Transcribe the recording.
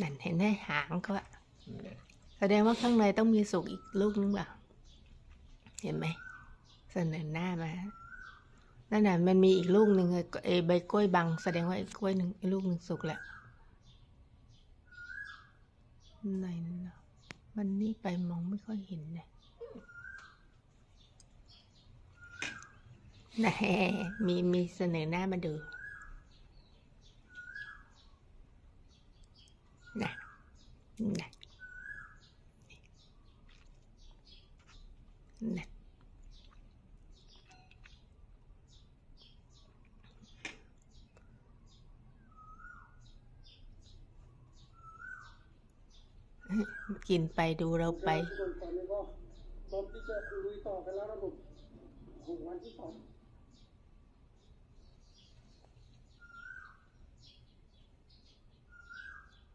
นั่นเห็นไหมหางก็อะแสดงว่าข้างในต้องมีสุกอีกลูกนึงเปล่าเห็นไหมเสนอหน้ามานั่นน่ะมันมีอีกลูกหนึ่งอะไอ้ใบกล้วยบัง แสดงว่าไอ้กล้วยหนึ่งไอ้ลูกหนึ่งสุกแล้วไหนเนาะมันนี่ไปมองไม่ค่อยเห็นเลยแหน่มีมีเสนอหน้ามาดูนะ นะนะกินไปดูเราไปตอนที่จะลุยต่อกันแล้วระบบของวันที่สอง